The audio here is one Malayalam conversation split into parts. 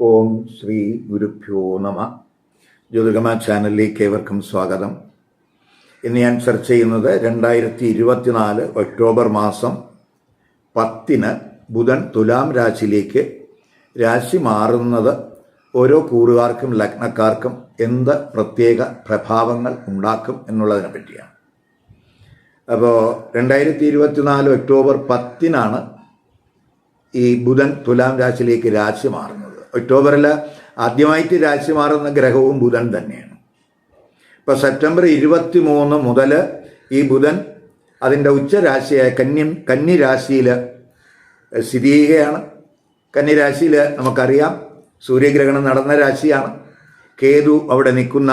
ഓം ശ്രീ ഗുരുഭ്യോ നമ. ജ്യോതികമ ചാനലിലേക്ക് ഏവർക്കും സ്വാഗതം. ഇന്ന് ഞാൻ ചർച്ച ചെയ്യുന്നത് രണ്ടായിരത്തി ഇരുപത്തിനാല് ഒക്ടോബർ മാസം പത്തിന് ബുധൻ തുലാം രാശിയിലേക്ക് രാശി മാറുന്നത് ഓരോ കൂറുകാർക്കും ലഗ്നക്കാർക്കും എന്ത് പ്രത്യേക പ്രഭാവങ്ങൾ ഉണ്ടാക്കും എന്നുള്ളതിനെ പറ്റിയാണ്. അപ്പോൾ രണ്ടായിരത്തി ഇരുപത്തിനാല് ഒക്ടോബർ പത്തിനാണ് ഈ ബുധൻ തുലാം രാശിയിലേക്ക് രാശി മാറുന്നത്. ഒക്ടോബറിൽ ആദ്യമായിട്ട് രാശി മാറുന്ന ഗ്രഹവും ബുധൻ തന്നെയാണ്. ഇപ്പോൾ സെപ്റ്റംബർ ഇരുപത്തി മൂന്ന് മുതൽ ഈ ബുധൻ അതിന്റെ ഉച്ചരാശിയായ കന്യം കന്നിരാശിയിൽ സ്ഥിതി ചെയ്യുകയാണ് കന്നിരാശിയിൽ നമുക്കറിയാം സൂര്യഗ്രഹണം നടന്ന രാശിയാണ്. കേതു അവിടെ നിൽക്കുന്ന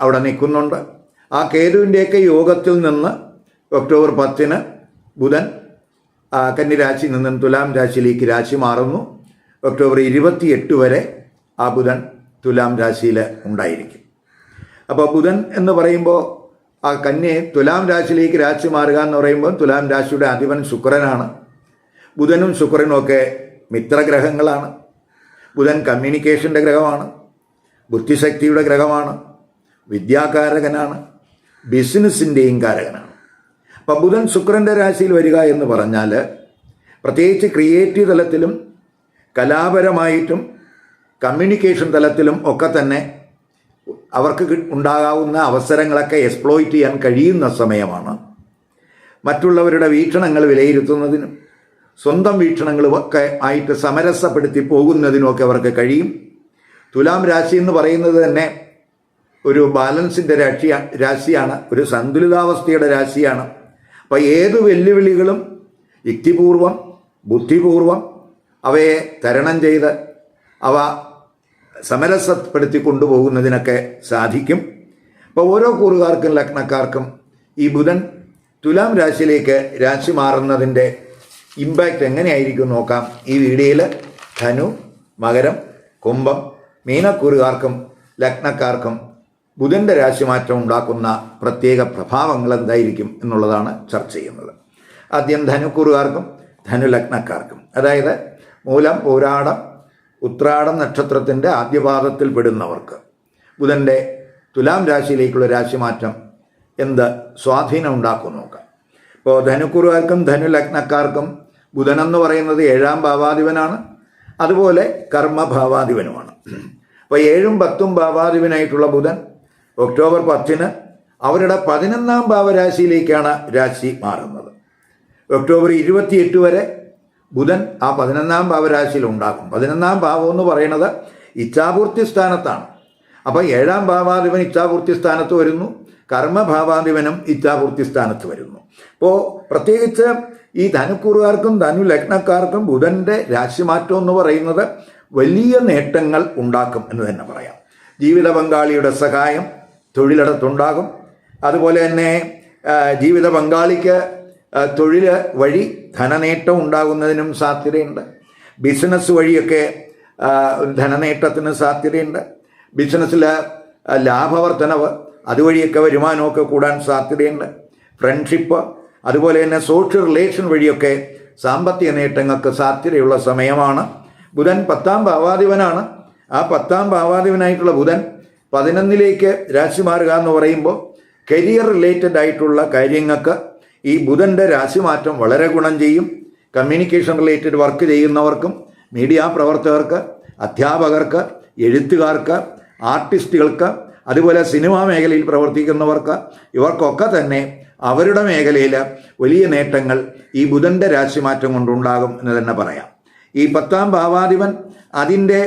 അവിടെ നിൽക്കുന്നുണ്ട്. ആ കേതുവിന്റെയൊക്കെ യോഗത്തിൽ നിന്ന് ഒക്ടോബർ പത്തിന് ബുധൻ കന്നിരാശിയിൽ നിന്നും തുലാം രാശിയിലേക്ക് രാശി മാറുന്നു. ഒക്ടോബർ ഇരുപത്തിയെട്ട് വരെ ആ ബുധൻ തുലാം രാശിയിൽ ഉണ്ടായിരിക്കും. അപ്പോൾ ബുധൻ എന്ന് പറയുമ്പോൾ ആ കന്യെ തുലാം രാശിയിലേക്ക് രാശി മാറുക എന്ന് പറയുമ്പോൾ തുലാം രാശിയുടെ അധിപൻ ശുക്രനാണ്. ബുധനും ശുക്രനും ഒക്കെ മിത്രഗ്രഹങ്ങളാണ്. ബുധൻ കമ്മ്യൂണിക്കേഷന്റെ ഗ്രഹമാണ്. ബുദ്ധിശക്തിയുടെ ഗ്രഹമാണ്. വിദ്യാകാരകനാണ്. ബിസിനസ്സിന്റെയും കാരകനാണ്. അപ്പം ബുധൻ ശുക്രന്റെ രാശിയിൽ വരിക എന്ന് പറഞ്ഞാൽ പ്രത്യേകിച്ച് ക്രിയേറ്റീവ് തലത്തിലും കലാപരമായിട്ടും കമ്മ്യൂണിക്കേഷൻ തലത്തിലും ഒക്കെ തന്നെ അവർക്ക് ഉണ്ടാകാവുന്ന അവസരങ്ങളൊക്കെ എക്സ്പ്ലോയിറ്റ് ചെയ്യാൻ കഴിയുന്ന സമയമാണ്. മറ്റുള്ളവരുടെ വീക്ഷണങ്ങൾ വിലയിരുത്തുന്നതിനും സ്വന്തം വീക്ഷണങ്ങളും ഒക്കെ ആയിട്ട് സമരസപ്പെടുത്തി പോകുന്നതിനുമൊക്കെ അവർക്ക് കഴിയും. തുലാം രാശി എന്ന് പറയുന്നത് തന്നെ ഒരു ബാലൻസിന്റെ രാശിയ രാശിയാണ് ഒരു സന്തുലിതാവസ്ഥയുടെ രാശിയാണ്. അപ്പോൾ ഏത് വെല്ലുവിളികളും യുക്തിപൂർവം ബുദ്ധിപൂർവം അവയെ തരണം ചെയ്ത് അവ സമരസപ്പെടുത്തി കൊണ്ടുപോകുന്നതിനൊക്കെ സാധിക്കും. അപ്പോൾ ഓരോ കൂറുകാർക്കും ലഗ്നക്കാർക്കും ഈ ബുധൻ തുലാം രാശിയിലേക്ക് രാശി മാറുന്നതിന്റെ ഇമ്പാക്റ്റ് എങ്ങനെയായിരിക്കും നോക്കാം. ഈ വീഡിയോയിൽ ധനു മകരം കുംഭം മീനക്കൂറുകാർക്കും ലഗ്നക്കാർക്കും ബുധന്റെ രാശിമാറ്റം ഉണ്ടാക്കുന്ന പ്രത്യേക പ്രഭാവങ്ങൾ എന്തായിരിക്കും എന്നുള്ളതാണ് ചർച്ച ചെയ്യുന്നത്. ആദ്യം ധനുക്കൂറുകാർക്കും ധനുലഗ്നക്കാർക്കും അതായത് മൂലം പോരാടം ഉത്രാടം നക്ഷത്രത്തിന്റെ ആദ്യപാദത്തിൽ പെടുന്നവർക്ക്. ബുധന്റെ തുലാം രാശിയിലേക്കുള്ള രാശിമാറ്റം എന്ത് സ്വാധീനം ഉണ്ടാക്കും നോക്കാം. ഇപ്പോൾ ധനുക്കുറുകാർക്കും ധനുലഗ്നക്കാർക്കും ബുധൻ എന്ന് പറയുന്നത് ഏഴാം ഭാവാധിപനാണ്. അതുപോലെ കർമ്മഭാവാധിപനുമാണ് അപ്പോൾ ഏഴും പത്തും ഭാവാധിപനായിട്ടുള്ള ബുധൻ ഒക്ടോബർ പത്തിന് അവരുടെ പതിനൊന്നാം ഭാവരാശിയിലേക്കാണ് രാശി മാറുന്നത്. ഒക്ടോബർ ഇരുപത്തിയെട്ട് വരെ ബുധൻ ആ പതിനൊന്നാം ഭാവരാശിയിൽ ഉണ്ടാകും. പതിനൊന്നാം ഭാവം എന്ന് പറയുന്നത് ഇച്ഛാപൂർത്തി സ്ഥാനത്താണ്. അപ്പോൾ ഏഴാം ഭാവാധിപൻ ഇച്ഛാപൂർത്തി സ്ഥാനത്ത് വരുന്നു. കർമ്മഭാവാധിപനും ഇച്ഛാപൂർത്തി സ്ഥാനത്ത് വരുന്നു. അപ്പോൾ പ്രത്യേകിച്ച് ഈ ധനുക്കൂറുകാർക്കും ധനു ലഗ്നക്കാർക്കും ബുധന്റെ രാശിമാറ്റം എന്ന് പറയുന്നത് വലിയ നേട്ടങ്ങൾ ഉണ്ടാക്കും എന്ന് തന്നെ പറയാം. ജീവിത പങ്കാളിയുടെ സഹായം തൊഴിലിടത്തുണ്ടാകും. അതുപോലെ തന്നെ ജീവിത പങ്കാളിക്ക് തൊഴിൽ വഴി ധനനേട്ടം ഉണ്ടാകുന്നതിനും സാധ്യതയുണ്ട്. ബിസിനസ് വഴിയൊക്കെ ധനനേട്ടത്തിന് സാധ്യതയുണ്ട്. ബിസിനസ്സിൽ ലാഭവർദ്ധനവ് അതുവഴിയൊക്കെ വരുമാനമൊക്കെ കൂടാൻ സാധ്യതയുണ്ട്. ഫ്രണ്ട്ഷിപ്പ് അതുപോലെ തന്നെ സോഷ്യൽ റിലേഷൻ വഴിയൊക്കെ സാമ്പത്തിക നേട്ടങ്ങൾക്ക് സാധ്യതയുള്ള സമയമാണ്. ബുധൻ പത്താം ഭാവാധിപനാണ്. ആ പത്താം ഭാവാധിപനായിട്ടുള്ള ബുധൻ പതിനൊന്നിലേക്ക് രാശി മാറുക എന്ന് പറയുമ്പോൾ കരിയർ റിലേറ്റഡ് ആയിട്ടുള്ള കാര്യങ്ങൾക്ക് ഈ ബുധന്റെ രാശിമാറ്റം വളരെ ഗുണം ചെയ്യും. കമ്മ്യൂണിക്കേഷൻ റിലേറ്റഡ് വർക്ക് ചെയ്യുന്നവർക്കും മീഡിയ പ്രവർത്തകർക്ക് അധ്യാപകർക്ക് എഴുത്തുകാർക്ക് ആർട്ടിസ്റ്റുകൾക്ക് അതുപോലെ സിനിമാ മേഖലയിൽ പ്രവർത്തിക്കുന്നവർക്ക് ഇവർക്കൊക്കെ തന്നെ അവരുടെ മേഖലയിൽ വലിയ നേട്ടങ്ങൾ ഈ ബുധന്റെ രാശിമാറ്റം കൊണ്ടുണ്ടാകും എന്ന് തന്നെ പറയാം. ഈ പത്താം ഭാവാധിപൻ അതിന്റെ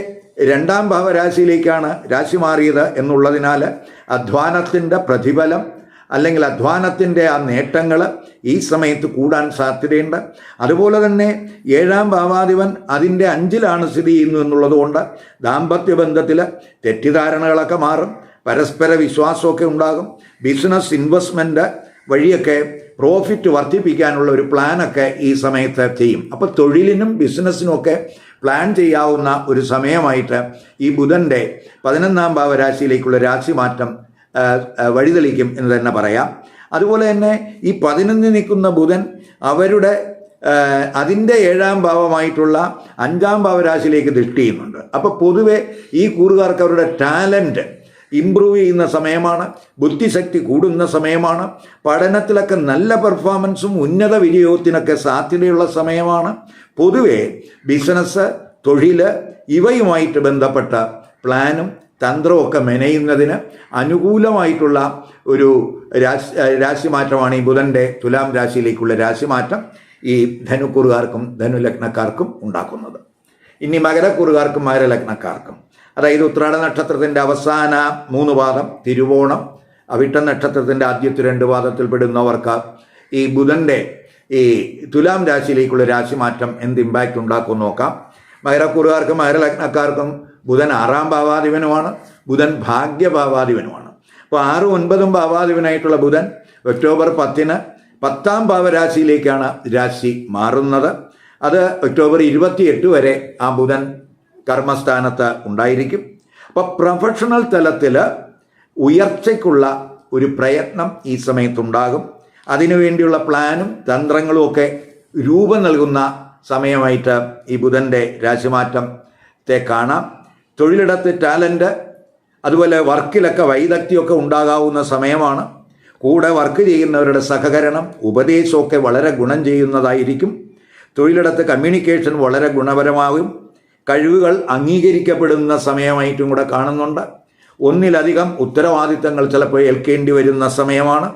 രണ്ടാം ഭാവരാശിയിലേക്കാണ് രാശി മാറിയത് എന്നുള്ളതിനാൽ അധ്വാനത്തിന്റെ പ്രതിഫലം അല്ലെങ്കിൽ അധ്വാനത്തിന്റെ ആ നേട്ടങ്ങൾ ഈ സമയത്ത് കൂടാൻ സാധ്യതയുണ്ട്. അതുപോലെ തന്നെ ഏഴാം ഭാവാധിപൻ അതിന്റെ അഞ്ചിലാണ് സ്ഥിതി ചെയ്യുന്നു എന്നുള്ളതുകൊണ്ട് ദാമ്പത്യ ബന്ധത്തിൽ തെറ്റിദ്ധാരണകളൊക്കെ മാറും. പരസ്പര വിശ്വാസമൊക്കെ ഉണ്ടാകും. ബിസിനസ് ഇൻവെസ്റ്റ്മെന്റ് വഴിയൊക്കെ പ്രോഫിറ്റ് വർദ്ധിപ്പിക്കാനുള്ള ഒരു പ്ലാനൊക്കെ ഈ സമയത്ത് ചെയ്യും. അപ്പോൾ തൊഴിലിനും ബിസിനസ്സിനുമൊക്കെ പ്ലാൻ ചെയ്യാവുന്ന ഒരു സമയമായിട്ട് ഈ ബുധന്റെ പതിനൊന്നാം ഭാവരാശിയിലേക്കുള്ള രാശിമാറ്റം വഴിതെളിക്കും എന്ന് തന്നെ പറയാം. അതുപോലെ തന്നെ ഈ പതിനൊന്ന് നിൽക്കുന്ന ബുധൻ അവരുടെ അതിന്റെ ഏഴാം ഭാവമായിട്ടുള്ള അഞ്ചാം ഭാവരാശിയിലേക്ക് ദൃഷ്ടി ചെയ്യുന്നുണ്ട്. അപ്പോൾ പൊതുവെ ഈ കൂറുകാർക്ക് അവരുടെ ടാലന്റ് ഇമ്പ്രൂവ് ചെയ്യുന്ന സമയമാണ് ബുദ്ധിശക്തി കൂടുന്ന സമയമാണ് പഠനത്തിലൊക്കെ നല്ല പെർഫോമൻസും ഉന്നത വിജയത്തിനൊക്കെ സാധ്യതയുള്ള സമയമാണ്. പൊതുവെ ബിസിനസ് തൊഴിൽ ഇവയുമായിട്ട് ബന്ധപ്പെട്ട പ്ലാനും തന്ത്രവും ഒക്കെ മെനയുന്നതിന് അനുകൂലമായിട്ടുള്ള ഒരു രാശി രാശിമാറ്റമാണ് ഈ ബുധന്റെ തുലാം രാശിയിലേക്കുള്ള രാശിമാറ്റം ഈ ധനുക്കുറുകാർക്കും ധനുലഗ്നക്കാർക്കും ഉണ്ടാക്കുന്നത്. ഇനി മകരക്കുറുകാർക്കും മകരലഗ്നക്കാർക്കും. അതായത് ഉത്രാട നക്ഷത്രത്തിന്റെ അവസാന മൂന്ന് പാദം തിരുവോണം അവിട്ട നക്ഷത്രത്തിന്റെ ആദ്യത്തെ രണ്ട് പാദത്തിൽ പെടുന്നവർക്ക് ഈ ബുധന്റെ ഈ തുലാം രാശിയിലേക്കുള്ള രാശിമാറ്റം എന്ത് ഇമ്പാക്റ്റ് ഉണ്ടാക്കും നോക്കാം. മകരക്കുറുകാർക്കും മകരലഗ്നക്കാർക്കും ബുധൻ ആറാം ഭാവാധിപനുമാണ് ബുധൻ ഭാഗ്യഭാവാധിപനുമാണ് അപ്പോൾ ആറും ഒൻപതും ഭാവാധിപനായിട്ടുള്ള ബുധൻ ഒക്ടോബർ പത്തിന് പത്താം ഭാവരാശിയിലേക്കാണ് രാശി മാറുന്നത്. അത് ഒക്ടോബർ ഇരുപത്തിയെട്ട് വരെ ആ ബുധൻ കർമ്മസ്ഥാനത്ത് ഉണ്ടായിരിക്കും. അപ്പോൾ പ്രൊഫഷണൽ തലത്തിൽ ഉയർച്ചയ്ക്കുള്ള ഒരു പ്രയത്നം ഈ സമയത്തുണ്ടാകും. അതിനുവേണ്ടിയുള്ള പ്ലാനും തന്ത്രങ്ങളും ഒക്കെ രൂപം നൽകുന്ന സമയമായിട്ട് ഈ ബുധന്റെ രാശിമാറ്റത്തെ കാണാം. തൊഴിലിടത്ത് ടാലന്റ് അതുപോലെ വർക്കിലൊക്കെ വൈദഗ്ധ്യമൊക്കെ ഉണ്ടാകാവുന്ന സമയമാണ്. കൂടെ വർക്ക് ചെയ്യുന്നവരുടെ സഹകരണം ഉപദേശമൊക്കെ വളരെ ഗുണം ചെയ്യുന്നതായിരിക്കും. തൊഴിലിടത്ത് കമ്മ്യൂണിക്കേഷൻ വളരെ ഗുണപരമാകും. കഴിവുകൾ അംഗീകരിക്കപ്പെടുന്ന സമയമായിട്ടും കൂടെ കാണുന്നുണ്ട്. ഒന്നിലധികം ഉത്തരവാദിത്തങ്ങൾ ചിലപ്പോൾ ഏൽക്കേണ്ടി വരുന്ന സമയമാണ്.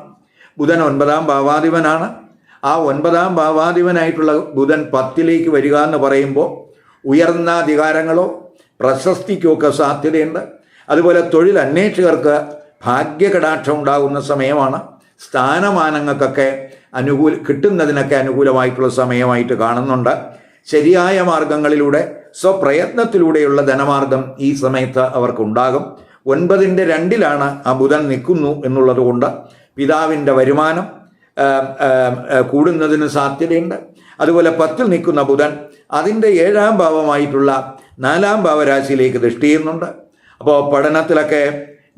ബുധൻ ഒൻപതാം ഭാവാധിപനാണ്. ആ ഒൻപതാം ഭാവാധിപനായിട്ടുള്ള ബുധൻ പത്തിലേക്ക് വരിക എന്ന് പറയുമ്പോൾ ഉയർന്ന അധികാരങ്ങളോ പ്രശസ്തിക്കോ ഒക്കെ സാധ്യതയുണ്ട്. അതുപോലെ തൊഴിൽ അന്വേഷകർക്ക് ഭാഗ്യകടാക്ഷം ഉണ്ടാകുന്ന സമയമാണ്. സ്ഥാനമാനങ്ങൾക്കൊക്കെ അനുകൂല കിട്ടുന്നതിനൊക്കെ അനുകൂലമായിട്ടുള്ള സമയമായിട്ട് കാണുന്നുണ്ട്. ശരിയായ മാർഗങ്ങളിലൂടെ സ്വപ്രയത്നത്തിലൂടെയുള്ള ധനമാർഗം ഈ സമയത്ത് അവർക്കുണ്ടാകും. ഒൻപതിന്റെ രണ്ടിലാണ് ആ ബുധൻ നിൽക്കുന്നു എന്നുള്ളതുകൊണ്ട് പിതാവിന്റെ വരുമാനം കൂടുന്നതിന് സാധ്യതയുണ്ട്. അതുപോലെ പത്തിൽ നിൽക്കുന്ന ബുധൻ അതിന്റെ ഏഴാം ഭാവമായിട്ടുള്ള നാലാം ഭാവരാശിയിലേക്ക് ദൃഷ്ടി ചെയ്യുന്നുണ്ട്. അപ്പോൾ പഠനത്തിലൊക്കെ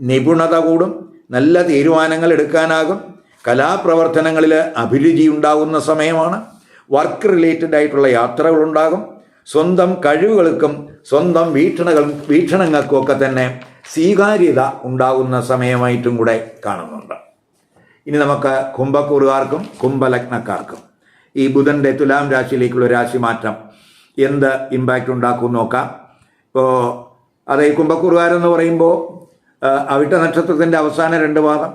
നിപുണത കൂടും നല്ല തീരുമാനങ്ങൾ എടുക്കാനാകും കലാപ്രവർത്തനങ്ങളിൽ അഭിരുചി ഉണ്ടാകുന്ന സമയമാണ് വർക്ക് റിലേറ്റഡ് ആയിട്ടുള്ള യാത്രകളുണ്ടാകും സ്വന്തം കഴിവുകൾക്കും സ്വന്തം വീക്ഷണകൾ വീക്ഷണങ്ങൾക്കും ഒക്കെ തന്നെ സ്വീകാര്യത ഉണ്ടാകുന്ന സമയമായിട്ടും കൂടെ കാണുന്നുണ്ട്. ഇനി നമുക്ക് കുംഭക്കൂറുകാർക്കും കുംഭലഗ്നക്കാർക്കും ഈ ബുധന്റെ തുലാം രാശിയിലേക്കുള്ള രാശിമാറ്റം എന്ത് ഇമ്പാക്റ്റ് ഉണ്ടാക്കും നോക്കാം. ഇപ്പോൾ അത് ഈ കുംഭക്കൂറുകാരെന്ന് പറയുമ്പോൾ അവിട്ട നക്ഷത്രത്തിന്റെ അവസാന രണ്ട് പാദം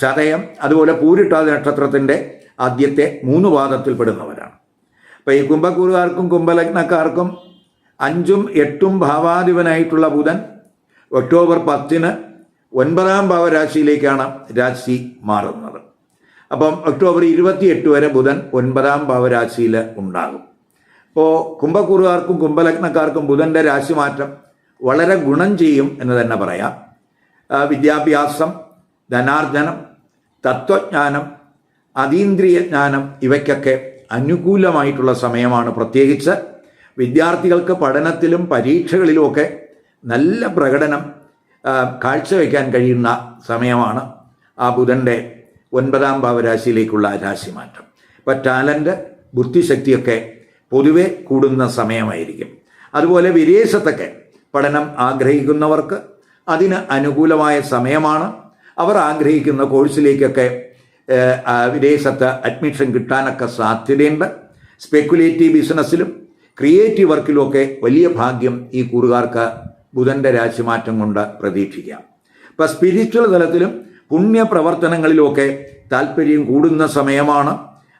ചതയം അതുപോലെ പൂരിട്ടാത നക്ഷത്രത്തിന്റെ ആദ്യത്തെ മൂന്ന് പാദത്തിൽ പെടുന്നവരാണ്. അപ്പോൾ ഈ കുംഭക്കൂറുകാർക്കും കുംഭലഗ്നക്കാർക്കും അഞ്ചും എട്ടും ഭാവാധിപനായിട്ടുള്ള ബുധൻ ഒക്ടോബർ പത്തിന് ഒൻപതാം ഭാവരാശിയിലേക്കാണ് രാശി മാറുന്നത്. അപ്പം ഒക്ടോബർ ഇരുപത്തിയെട്ട് വരെ ബുധൻ ഒൻപതാം ഭാവരാശിയിൽ ഉണ്ടാകും. അപ്പോൾ കുംഭക്കൂറുകാർക്കും കുംഭലഗ്നക്കാർക്കും ബുധന്റെ രാശിമാറ്റം വളരെ ഗുണം ചെയ്യും എന്ന് തന്നെ പറയാം. വിദ്യാഭ്യാസം ധനാർജനം തത്വജ്ഞാനം അതീന്ദ്രിയ ജ്ഞാനം ഇവയ്ക്കൊക്കെ അനുകൂലമായിട്ടുള്ള സമയമാണ്. പ്രത്യേകിച്ച് വിദ്യാർത്ഥികൾക്ക് പഠനത്തിലും പരീക്ഷകളിലുമൊക്കെ നല്ല പ്രകടനം കാഴ്ചവെക്കാൻ കഴിയുന്ന സമയമാണ് ആ ബുധന്റെ ഒൻപതാം ഭാവരാശിയിലേക്കുള്ള രാശിമാറ്റം. ഇപ്പം ടാലന്റ് ബുദ്ധിശക്തിയൊക്കെ പൊതുവെ കൂടുന്ന സമയമായിരിക്കും. അതുപോലെ വിദേശത്തൊക്കെ പഠനം ആഗ്രഹിക്കുന്നവർക്ക് അതിന് അനുകൂലമായ സമയമാണ്. അവർ ആഗ്രഹിക്കുന്ന കോഴ്സിലേക്കൊക്കെ വിദേശത്ത് അഡ്മിഷൻ കിട്ടാനൊക്കെ സാധ്യതയുണ്ട്. സ്പെക്കുലേറ്റീവ് ബിസിനസ്സിലും ക്രിയേറ്റീവ് വർക്കിലുമൊക്കെ വലിയ ഭാഗ്യം ഈ കൂറുകാർക്ക് ബുധന്റെ രാശിമാറ്റം കൊണ്ട് പ്രതീക്ഷിക്കാം. ഇപ്പം സ്പിരിച്വൽ തലത്തിലും പുണ്യപ്രവർത്തനങ്ങളിലുമൊക്കെ താല്പര്യം കൂടുന്ന സമയമാണ്.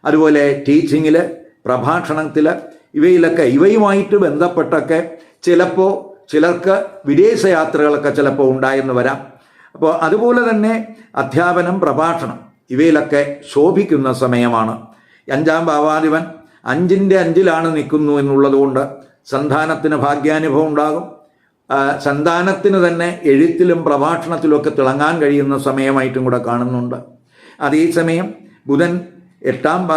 അതുപോലെ ടീച്ചിങ്ങിൽ പ്രഭാഷണത്തിൽ ഇവയിലൊക്കെ ഇവയുമായിട്ട് ബന്ധപ്പെട്ടൊക്കെ ചിലപ്പോൾ ചിലർക്ക് വിദേശ യാത്രകളൊക്കെ ചിലപ്പോൾ ഉണ്ടായെന്ന് വരാം. അപ്പോൾ അതുപോലെ തന്നെ അധ്യാപനം പ്രഭാഷണം ഇവയിലൊക്കെ ശോഭിക്കുന്ന സമയമാണ്. അഞ്ചാം ഭാവാധിപൻ അഞ്ചിന്റെ അഞ്ചിലാണ് നിൽക്കുന്നു എന്നുള്ളതുകൊണ്ട് സന്താനത്തിന് ഭാഗ്യാനുഭവം ഉണ്ടാകും. സന്താനത്തിന് തന്നെ എഴുത്തിലും പ്രഭാഷണത്തിലുമൊക്കെ തിളങ്ങാൻ കഴിയുന്ന സമയമായിട്ടും കൂടെ കാണുന്നുണ്ട്. അതേസമയം ബുധൻ എട്ടാം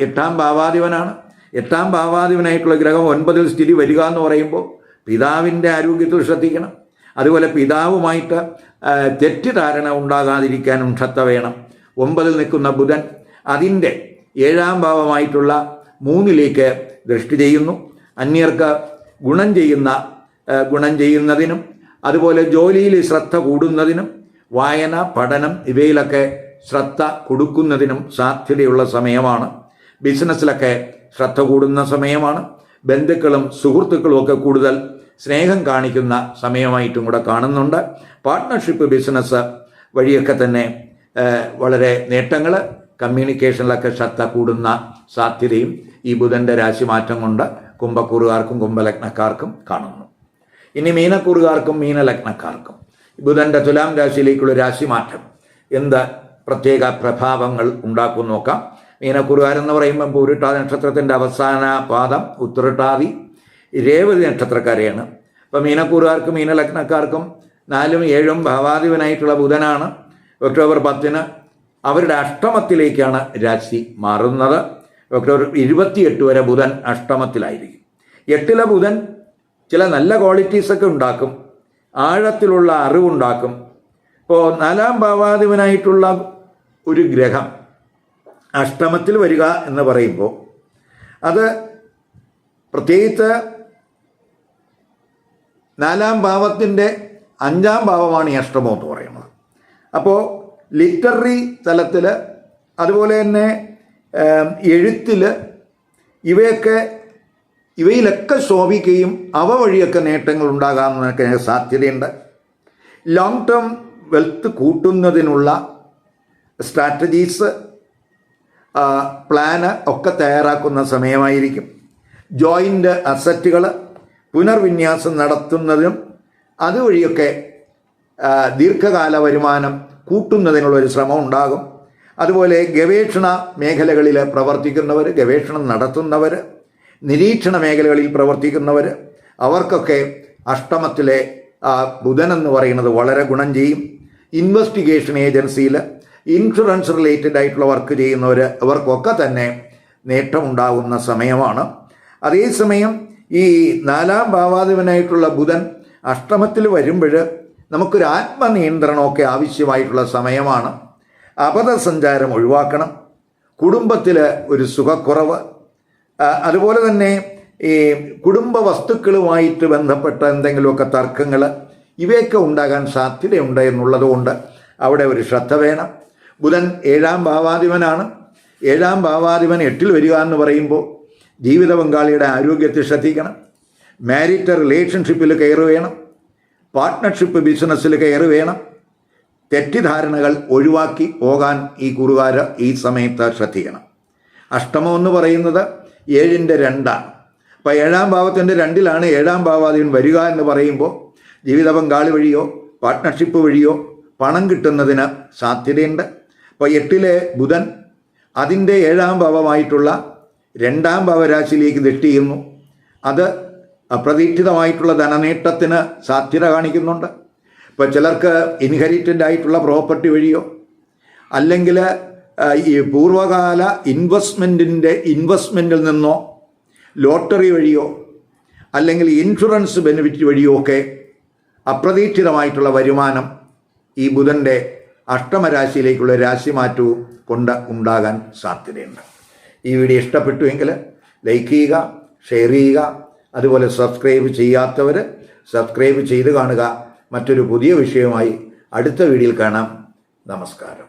എട്ടാം ഭാവാധിപനാണ്. എട്ടാം ഭാവാധിപനായിട്ടുള്ള ഗ്രഹം ഒൻപതിൽ സ്ഥിതി വരിക എന്ന് പറയുമ്പോൾ പിതാവിന്റെ ആരോഗ്യത്തിൽ ശ്രദ്ധിക്കണം. അതുപോലെ പിതാവുമായിട്ട് തെറ്റിദ്ധാരണ ഉണ്ടാകാതിരിക്കാനും ശ്രദ്ധ വേണം. ഒമ്പതിൽ നിൽക്കുന്ന ബുധൻ അതിന്റെ ഏഴാം ഭാവമായിട്ടുള്ള മൂന്നിലേക്ക് ദൃഷ്ടി ചെയ്യുന്നു. അന്യർക്ക് ഗുണം ചെയ്യുന്ന ഗുണം ചെയ്യുന്നതിനും അതുപോലെ ജോലിയിൽ ശ്രദ്ധ കൂടുന്നതിനും വായന പഠനം ഇവയിലൊക്കെ ശ്രദ്ധ കൊടുക്കുന്നതിനും സാധ്യതയുള്ള സമയമാണ്. ബിസിനസ്സിലൊക്കെ ശ്രദ്ധ കൂടുന്ന സമയമാണ്. ബന്ധുക്കളും സുഹൃത്തുക്കളും ഒക്കെ കൂടുതൽ സ്നേഹം കാണിക്കുന്ന സമയമായിട്ടും കൂടെ കാണുന്നുണ്ട്. പാർട്ട്ണർഷിപ്പ് ബിസിനസ് വഴിയൊക്കെ തന്നെ വളരെ നേട്ടങ്ങൾ കമ്മ്യൂണിക്കേഷനിലൊക്കെ ശ്രദ്ധ കൂടുന്ന സാധ്യതയും ഈ ബുധന്റെ രാശിമാറ്റം കൊണ്ട് കുംഭക്കൂറുകാർക്കും കുംഭലഗ്നക്കാർക്കും കാണുന്നു. ഇനി മീനക്കൂറുകാർക്കും മീനലഗ്നക്കാർക്കും ബുധന്റെ തുലാം രാശിയിലേക്കുള്ള രാശിമാറ്റം എന്ത് പ്രത്യേക പ്രഭാവങ്ങൾ ഉണ്ടാക്കും നോക്കാം. മീനക്കുറുകാരെന്ന് പറയുമ്പോൾ പൂരിട്ടാതി നക്ഷത്രത്തിന്റെ അവസാന പാദം ഉത്തരട്ടാതി രേവതി നക്ഷത്രക്കാരെയാണ്. അപ്പം മീനക്കൂറുകാർക്കും മീനലഗ്നക്കാർക്കും നാലും ഏഴും ഭാവാധിപനായിട്ടുള്ള ബുധനാണ്. ഒക്ടോബർ പത്തിന് അവരുടെ അഷ്ടമത്തിലേക്കാണ് രാശി മാറുന്നത്. ഒക്ടോബർ ഇരുപത്തിയെട്ട് വരെ ബുധൻ അഷ്ടമത്തിലായിരിക്കും. എട്ടിലെ ബുധൻ ചില നല്ല ക്വാളിറ്റീസൊക്കെ ഉണ്ടാക്കും. ആഴത്തിലുള്ള അറിവുണ്ടാക്കും. ഇപ്പോൾ നാലാം ഭാവാധിപനായിട്ടുള്ള ഒരു ഗ്രഹം. അഷ്ടമത്തിൽ വരിക എന്ന് പറയുമ്പോൾ അത് പ്രത്യേകിച്ച് നാലാം ഭാവത്തിന്റെ അഞ്ചാം ഭാവമാണ് ഈ അഷ്ടമം എന്ന് പറയുന്നത്. അപ്പോൾ ലിറ്റററി തലത്തിൽ അതുപോലെ തന്നെ എഴുത്തിൽ ഇവയൊക്കെ ഇവയിലൊക്കെ ശോഭിക്കുകയും അവ വഴിയൊക്കെ നേട്ടങ്ങൾ ഉണ്ടാകാമെന്നൊക്കെ സാധ്യതയുണ്ട്. ലോങ് ടേം വെൽത്ത് കൂട്ടുന്നതിനുള്ള സ്ട്രാറ്റജീസ് പ്ലാന് ഒക്കെ തയ്യാറാക്കുന്ന സമയമായിരിക്കും. ജോയിന്റ് അസറ്റുകൾ പുനർവിന്യാസം നടത്തുന്നതിനും അതുവഴിയൊക്കെ ദീർഘകാല വരുമാനം കൂട്ടുന്നതിനുള്ള ഒരു ശ്രമം ഉണ്ടാകും. അതുപോലെ ഗവേഷണ മേഖലകളിൽ പ്രവർത്തിക്കുന്നവർ ഗവേഷണം നടത്തുന്നവർ നിരീക്ഷണ മേഖലകളിൽ പ്രവർത്തിക്കുന്നവർ അവർക്കൊക്കെ അഷ്ടമത്തിലെ ബുധൻ എന്ന് പറയുന്നത് വളരെ ഗുണം ചെയ്യും. ഇൻവെസ്റ്റിഗേഷൻ ഏജൻസിയിൽ ഇൻഷുറൻസ് റിലേറ്റഡ് ആയിട്ടുള്ള വർക്ക് ചെയ്യുന്നവർ അവർക്കൊക്കെ തന്നെ നേട്ടമുണ്ടാകുന്ന സമയമാണ്. അതേസമയം ഈ നാലാം ഭാവാധിപനായിട്ടുള്ള ബുധൻ അഷ്ടമത്തിൽ വരുമ്പോൾ നമുക്കൊരു ആത്മനിയന്ത്രണമൊക്കെ ആവശ്യമായിട്ടുള്ള സമയമാണ്. അപഥസഞ്ചാരം ഒഴിവാക്കണം. കുടുംബത്തിൽ ഒരു സുഖക്കുറവ്. അതുപോലെ തന്നെ ഈ കുടുംബ വസ്തുക്കളുമായിട്ട് ബന്ധപ്പെട്ട എന്തെങ്കിലുമൊക്കെ തർക്കങ്ങൾ ഇവയൊക്കെ ഉണ്ടാകാൻ സാധ്യതയുണ്ട് എന്നുള്ളതുകൊണ്ട് അവിടെ ഒരു ശ്രദ്ധ വേണം. ബുധൻ ഏഴാം ഭാവാധിപനാണ്. ഏഴാം ഭാവാധിപൻ എട്ടിൽ വരിക എന്ന് പറയുമ്പോൾ ജീവിത പങ്കാളിയുടെ ആരോഗ്യത്തെ ശ്രദ്ധിക്കണം. മാരിറ്റ് റിലേഷൻഷിപ്പിൽ കയറി വേണം. പാർട്ട്ണർഷിപ്പ് ബിസിനസ്സിൽ കയറി വേണം. തെറ്റിദ്ധാരണകൾ ഒഴിവാക്കി പോകാൻ ഈ കുറുകാർ ഈ സമയത്ത് ശ്രദ്ധിക്കണം. അഷ്ടമം എന്ന് പറയുന്നത് ഏഴിന്റെ രണ്ടാണ്. അപ്പോൾ ഏഴാം ഭാവത്തിന്റെ രണ്ടിലാണ് ഏഴാം ഭാവാധിപൻ വരിക എന്ന് പറയുമ്പോൾ ജീവിത പങ്കാളി വഴിയോ പാർട്ട്ണർഷിപ്പ് വഴിയോ പണം കിട്ടുന്നതിന് സാധ്യതയുണ്ട്. അപ്പോൾ എട്ടിലെ ബുധൻ അതിന്റെ ഏഴാം ഭാവമായിട്ടുള്ള രണ്ടാം ഭാവരാശിയിലേക്ക് ദൃഷ്ടി അത് അപ്രതീക്ഷിതമായിട്ടുള്ള ധനനേട്ടത്തിന് സാധ്യത കാണിക്കുന്നുണ്ട്. ഇപ്പോൾ ചിലർക്ക് ഇൻഹെറിറ്റന്റ് ആയിട്ടുള്ള പ്രോപ്പർട്ടി വഴിയോ അല്ലെങ്കിൽ ഈ പൂർവകാല ഇൻവെസ്റ്റ്മെന്റിന്റെ ഇൻവെസ്റ്റ്മെന്റിൽ നിന്നോ ലോട്ടറി വഴിയോ അല്ലെങ്കിൽ ഇൻഷുറൻസ് ബെനിഫിറ്റ് വഴിയോ ഒക്കെ അപ്രതീക്ഷിതമായിട്ടുള്ള വരുമാനം ഈ ബുധന്റെ അഷ്ടമരാശിയിലേക്കുള്ള രാശിമാറ്റവും കൊണ്ട് ഉണ്ടാകാൻ സാധ്യതയുണ്ട്. ഈ വീഡിയോ ഇഷ്ടപ്പെട്ടുവെങ്കിൽ ലൈക്ക് ചെയ്യുക ഷെയർ ചെയ്യുക അതുപോലെ സബ്സ്ക്രൈബ് ചെയ്യാത്തവർ സബ്സ്ക്രൈബ് ചെയ്ത് കാണുക. മറ്റൊരു പുതിയ വിഷയവുമായി അടുത്ത വീഡിയോയിൽ കാണാം. നമസ്കാരം.